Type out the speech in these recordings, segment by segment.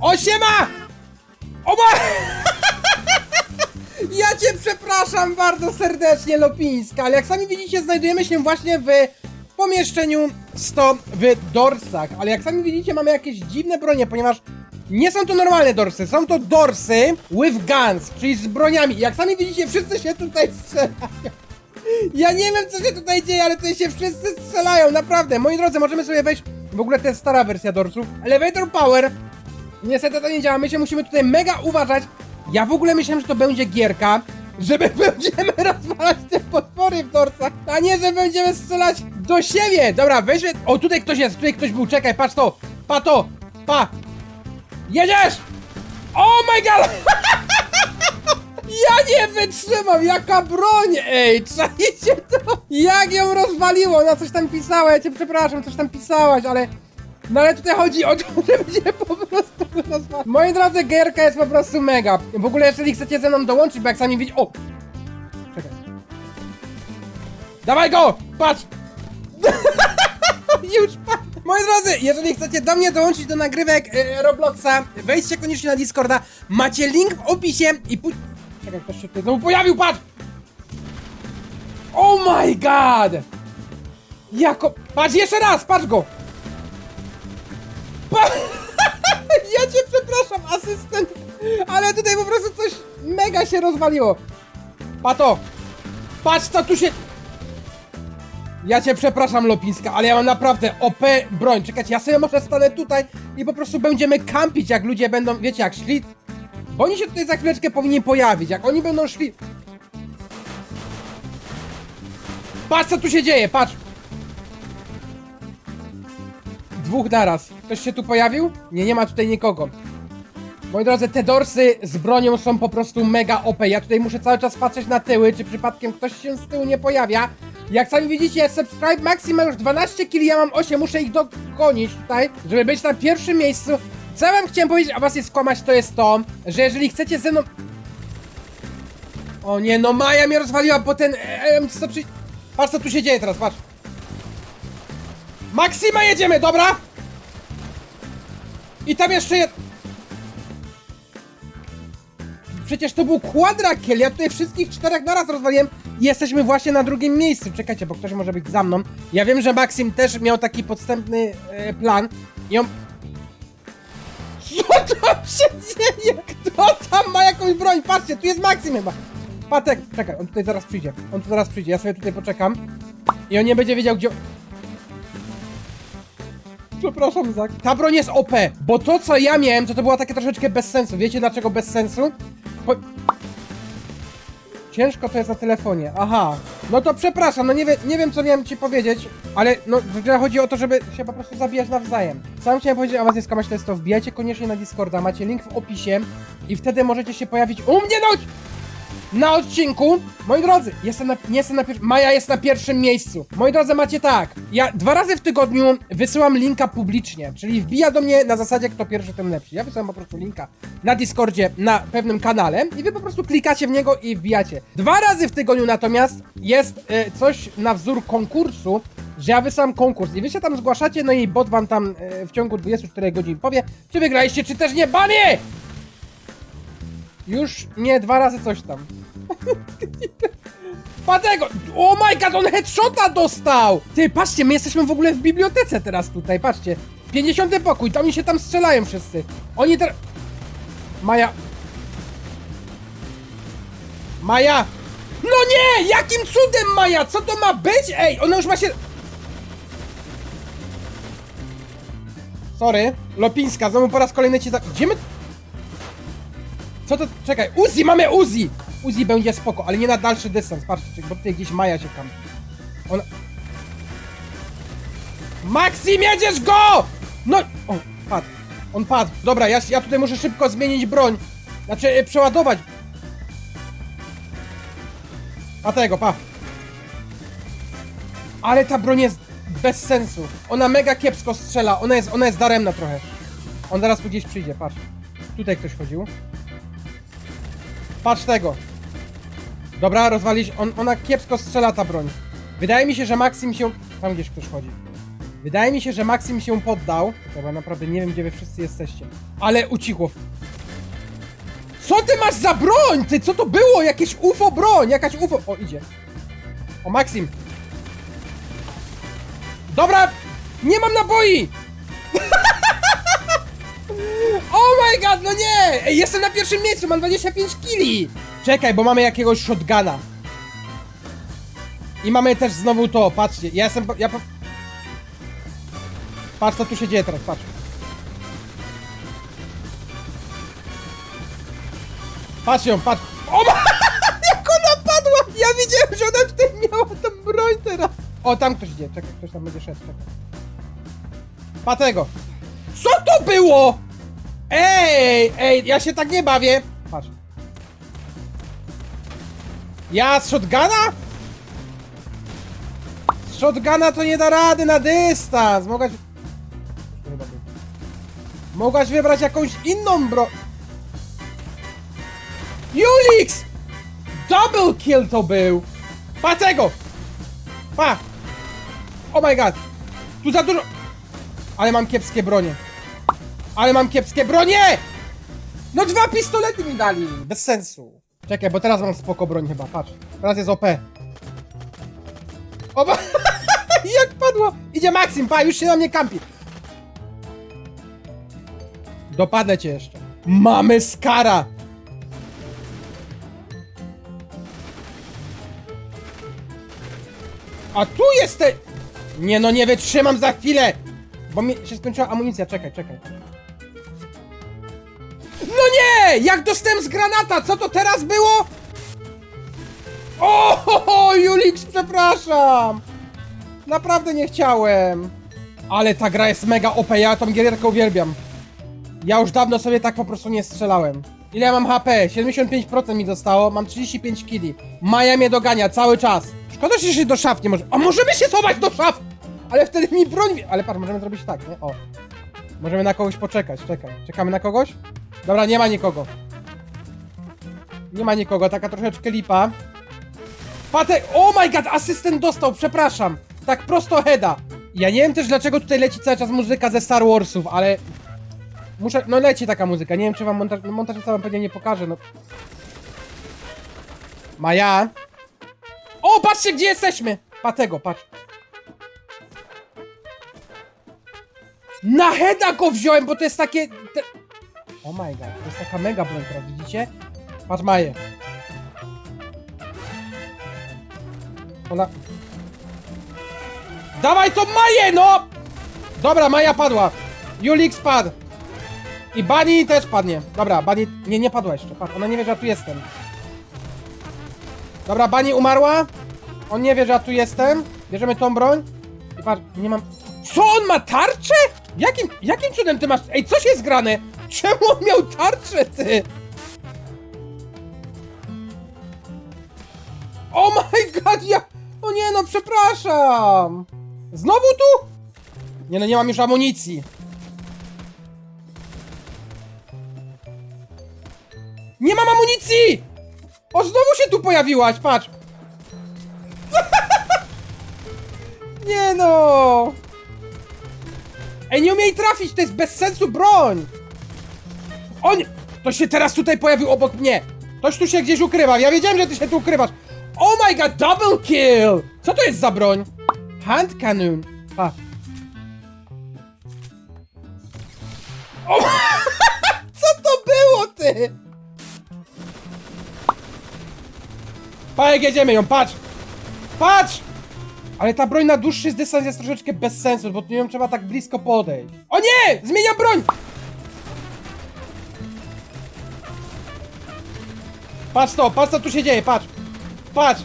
O siema! Oba! Ja cię przepraszam bardzo serdecznie, Lopińska, ale jak sami widzicie, znajdujemy się właśnie w pomieszczeniu 100 w dorsach, ale jak sami widzicie, mamy jakieś dziwne bronie, ponieważ nie są to normalne dorsy, są to dorsy with guns, czyli z broniami. Jak sami widzicie, wszyscy się tutaj strzelają. Ja nie wiem, co się tutaj dzieje, ale tutaj się wszyscy strzelają, naprawdę. Moi drodzy, możemy sobie wejść, w ogóle to jest stara wersja dorsów. Elevator Power, Niestety to nie działa, my się musimy tutaj mega uważać. Ja w ogóle myślałem, że to będzie gierka, żeby będziemy rozwalać te potwory w dorsach, a nie, że będziemy strzelać do siebie. Dobra, weźmy... O, tutaj ktoś jest, tutaj ktoś był, czekaj, patrz to, pa to, pa. Jedziesz! Oh my god! Ja nie wytrzymam, jaka broń! Ej, czajcie to? Jak ją rozwaliło? No coś tam pisała, ja cię przepraszam, coś tam pisałaś, ale... No ale tutaj chodzi o to, żeby się po prostu rozwalić. Moi drodzy, gierka jest po prostu mega. W ogóle jeżeli chcecie ze mną dołączyć, bo jak sami widzicie... O! Czekaj. Dawaj go! Patrz! Już patrz! Moi drodzy, jeżeli chcecie do mnie dołączyć do nagrywek e, Robloxa, wejdźcie koniecznie na Discorda. Macie link w opisie i pójdź... Czekaj, ktoś się tutaj znowu pojawił, patrz! Oh my god! Jako... Patrz jeszcze raz, patrz go! Pa... Ja cię przepraszam, asystent, ale tutaj po prostu coś mega się rozwaliło. Pato, patrz co tu się... Ja cię przepraszam, Lopińska, ale ja mam naprawdę OP broń. Czekajcie, ja sobie może stanę tutaj i po prostu będziemy kampić, jak ludzie będą, wiecie, jak szli... Bo oni się tutaj za chwileczkę powinni pojawić, jak oni będą szli... Patrz co tu się dzieje, patrz! Dwóch naraz. Ktoś się tu pojawił? Nie, nie ma tutaj nikogo. Moi drodzy, te dorsy z bronią są po prostu mega OP. Ja tutaj muszę cały czas patrzeć na tyły, czy przypadkiem ktoś się z tyłu nie pojawia. Jak sami widzicie, subscribe Maxi ma już 12 kili, ja mam 8, muszę ich dogonić tutaj, żeby być na pierwszym miejscu. Co ja wam chciałem powiedzieć, a was jest skłamać, to jest to, że jeżeli chcecie ze mną... O nie, no Maja mnie rozwaliła, bo ten M103... Patrz co tu się dzieje teraz, patrz. Maksima jedziemy, dobra? I tam jeszcze jed... Przecież to był quadrakill, ja tutaj wszystkich czterech naraz rozwaliłem jesteśmy właśnie na drugim miejscu. Czekajcie, bo ktoś może być za mną. Ja wiem, że Maxim też miał taki podstępny e, plan i on... Co tam się dzieje? Kto tam ma jakąś broń? Patrzcie, tu jest Maxim chyba. Patek, czekaj, on tutaj zaraz przyjdzie. On tu zaraz przyjdzie, ja sobie tutaj poczekam. I on nie będzie wiedział, gdzie... Przepraszam, Zak. Ta broń jest OP, bo to co ja miałem, to to było takie troszeczkę bez sensu. Wiecie dlaczego bez sensu? Po... Ciężko to jest na telefonie, aha. No to przepraszam, no nie, wie, nie wiem co miałem ci powiedzieć, ale no w grze chodzi o to, żeby się po prostu zabijać nawzajem. Sam chciałem powiedzieć, a was jest kamać to jest to, wbijajcie koniecznie na Discorda, macie link w opisie i wtedy możecie się pojawić u mnie no! Na odcinku. Moi drodzy, jestem na, nie jestem na pierwszym. Maja jest na pierwszym miejscu. Moi drodzy, macie tak. Ja dwa razy w tygodniu wysyłam linka publicznie, czyli wbija do mnie na zasadzie kto pierwszy, ten lepszy. Ja wysyłam po prostu linka na Discordzie na pewnym kanale i wy po prostu klikacie w niego i wbijacie. Dwa razy w tygodniu natomiast jest e, coś na wzór konkursu, że ja wysyłam konkurs i wy się tam zgłaszacie, no i bot wam tam e, w ciągu 24 godzin powie, czy wygraliście, czy też nie. Banie! Już nie dwa razy coś tam. Patego! O my god, on headshota dostał! Ty, patrzcie, my jesteśmy w ogóle w bibliotece teraz tutaj, patrzcie. 50 pokój, to oni się tam strzelają wszyscy. Oni teraz... Maja... Maja! No nie! Jakim cudem, Maja? Co to ma być? Ej, ona już ma się... Sorry, Lopińska, znowu po raz kolejny cię za... Gdzie my... Co to? Czekaj, Uzi, mamy Uzi! Uzi będzie spoko, ale nie na dalszy dystans, patrzcie, bo tutaj gdzieś Maja się tam. Ona... Jedziesz go! No! O, padł. On padł. Dobra, ja, ja tutaj muszę szybko zmienić broń. Znaczy, e, przeładować. A tego, pa. Ale ta broń jest bez sensu. Ona mega kiepsko strzela, ona jest, ona jest daremna trochę. On zaraz tu gdzieś przyjdzie, patrz. Tutaj ktoś chodził. Patrz tego. Dobra, rozwalić. On, ona kiepsko strzela ta broń. Wydaje mi się, że Maxim się... Tam gdzieś ktoś chodzi. Wydaje mi się, że Maxim się poddał. Chyba naprawdę nie wiem, gdzie wy wszyscy jesteście. Ale ucichło. Co ty masz za broń? Ty, co to było? Jakieś UFO broń, jakaś UFO... O, idzie. O, Maxim. Dobra, nie mam naboi! oh my god, no nie! Jestem na pierwszym miejscu, mam 25 kili! Czekaj, bo mamy jakiegoś shotguna. I mamy też znowu to, patrzcie, ja jestem, ja po... Patrz co tu się dzieje teraz, patrz. Patrz ją, patrz. O ma... Jak ona padła! Ja widziałem, że ona tutaj miała tą broń teraz. O, tam ktoś idzie, czekaj, ktoś tam będzie szedł, czekaj. Pa tego. Co to było? Ej, ej, ja się tak nie bawię. Patrz. Ja z shotguna? Z shotguna to nie da rady na dystans. Mogłaś... Mogłaś wybrać jakąś inną bro... Julix! Double kill to był! Pa tego! Pa! Oh my god! Tu za dużo... Ale mam kiepskie bronie. Ale mam kiepskie bronie! No dwa pistolety mi dali! Bez sensu. Czekaj, bo teraz mam spoko broń chyba, patrz. Teraz jest OP. Oba... Jak padło! Idzie Maxim, pa, już się na mnie kampi. Dopadnę cię jeszcze. Mamy Skara! A tu jesteś! Nie no, nie wytrzymam za chwilę! Bo mi się skończyła amunicja, czekaj, czekaj. No nie! Jak dostałem z granata? Co to teraz było? O, ho, ho, Julix, przepraszam! Naprawdę nie chciałem. Ale ta gra jest mega OP, ja tą gierkę uwielbiam. Ja już dawno sobie tak po prostu nie strzelałem. Ile ja mam HP? 75% mi zostało, mam 35 kili. Maja mnie dogania cały czas. Szkoda, że się do szaf nie może... A możemy się schować do szaf! Ale wtedy mi broń... Ale patrz, możemy zrobić tak, nie? O. Możemy na kogoś poczekać, czekaj. Czekamy na kogoś? Dobra, nie ma nikogo. Nie ma nikogo, taka troszeczkę lipa. Patek, oh my god, asystent dostał, przepraszam. Tak prosto heada. Ja nie wiem też dlaczego tutaj leci cały czas muzyka ze Star Warsów, ale... Muszę, no leci taka muzyka, nie wiem czy wam montaż, no montażysta wam pewnie nie pokaże, no. Maja. O, patrzcie gdzie jesteśmy! Patego, patrz. Na heada go wziąłem, bo to jest takie... Te... Oh my god, to jest taka mega broń teraz, widzicie? Patrz Maję. Ona... Dawaj to Maję, no! Dobra, Maja padła. Julix padł. I Bunny też padnie. Dobra, Bunny... Nie, nie padła jeszcze. Patrz, ona nie wie, że ja tu jestem. Dobra, Bunny umarła. On nie wie, że ja tu jestem. Bierzemy tą broń. I patrz, nie mam... Co, on ma tarczę? Jakim, jakim cudem ty masz... Ej, co się grane? Czemu on miał tarczę, ty? Oh my god, ja... O nie, no przepraszam. Znowu tu? Nie no, nie mam już amunicji. Nie mam amunicji! O, znowu się tu pojawiłaś, patrz! nie no! Ej, nie umiej trafić, to jest bez sensu broń! O nie! To się teraz tutaj pojawił obok mnie! Ktoś tu się gdzieś ukrywa, ja wiedziałem, że ty się tu ukrywasz! Oh my god, double kill! Co to jest za broń? Hand cannon. A. O, co to było, ty? Pajek, jedziemy ją, patrz! Patrz! Ale ta broń na dłuższy dystans jest troszeczkę bez sensu, bo tu ją trzeba tak blisko podejść. O nie! Zmieniam broń! Patrz to, patrz co tu się dzieje, patrz! Patrz!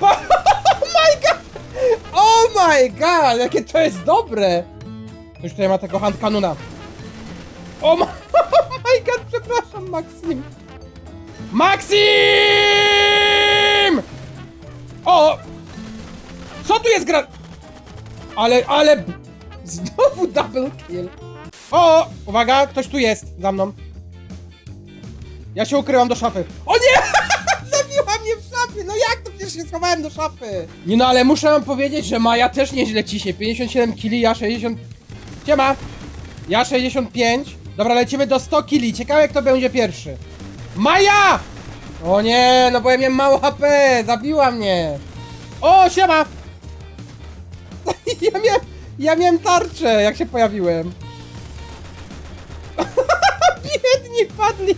Pa oh my god! Oh my god! Jakie to jest dobre! Ktoś tutaj ma tego hand kanuna. Oh my, oh my god, przepraszam, Maxim! Maxim! Jest gra... Ale, ale... Znowu double kill. O! Uwaga, ktoś tu jest za mną. Ja się ukryłam do szafy. O nie! Zabiła mnie w szafy, no jak to przecież się schowałem do szafy? Nie no, ale muszę wam powiedzieć, że Maja też nieźle ciśnie. 57 kili, ja 60... Siema! Ja 65. Dobra, lecimy do 100 kili. Ciekawe kto będzie pierwszy. Maja! O nie, no bo ja miałem mało HP, zabiła mnie. O, siema! Ja miałem, ja miałem tarczę, jak się pojawiłem. Biedni padli.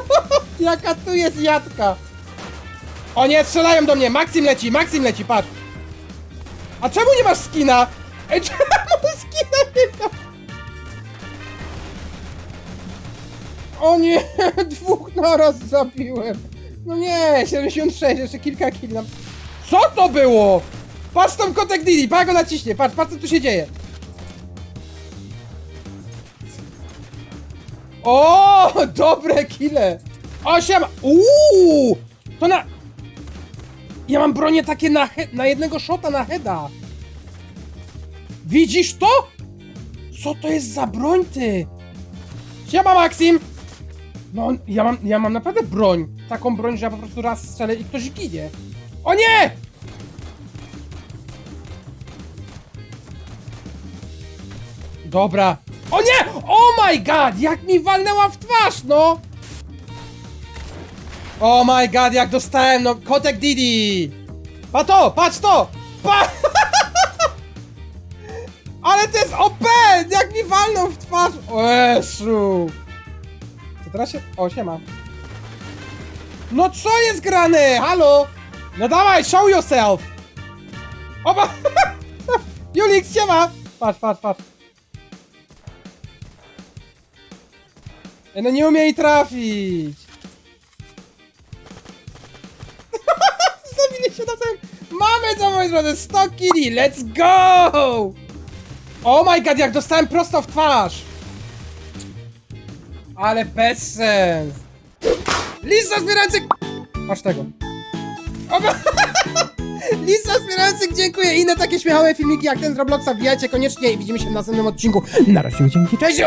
Jaka tu jest jadka. O nie, strzelają do mnie. Maxim leci, Maxim leci, patrz. A czemu nie masz skina? Ej, czemu skina nie ma? O nie, dwóch naraz zabiłem. No nie, 76, jeszcze kilka kill. Co to było? Patrz tam kotek Didi, patrz go naciśnie, patrz, patrz co tu się dzieje. O, dobre kile. O, siema. Uuu, to na... Ja mam bronię takie na, he... na jednego shota na heada. Widzisz to? Co to jest za broń, ty? Siema, Maxim. No, ja mam, ja mam naprawdę broń. Taką broń, że ja po prostu raz strzelę i ktoś ginie. O nie! Dobra. O nie! Oh my god! Jak mi walnęła w twarz, no! Oh my god, jak dostałem, no, kotek Didi! Pa to, patrz to! Pa! Ale to jest OP! Jak mi walnął w twarz! O Eszu! To teraz się... O, siema. No co jest grane? Halo? No dawaj, show yourself! Oba! Julix, siema! Patrz, patrz, patrz. Ej, No nie umie jej trafić! Zabili się nawzajem! Mamy to, moi drodzy! 100 killi! Let's go! Oh my god, jak dostałem prosto w twarz! Ale bez sens! Lista zbierających... Masz tego. Oba... Lista wspierających, dziękuję! Inne takie śmiechałe filmiki jak ten z Robloxa wbijajcie koniecznie i widzimy się w następnym odcinku. Na razie, dzięki, cześć!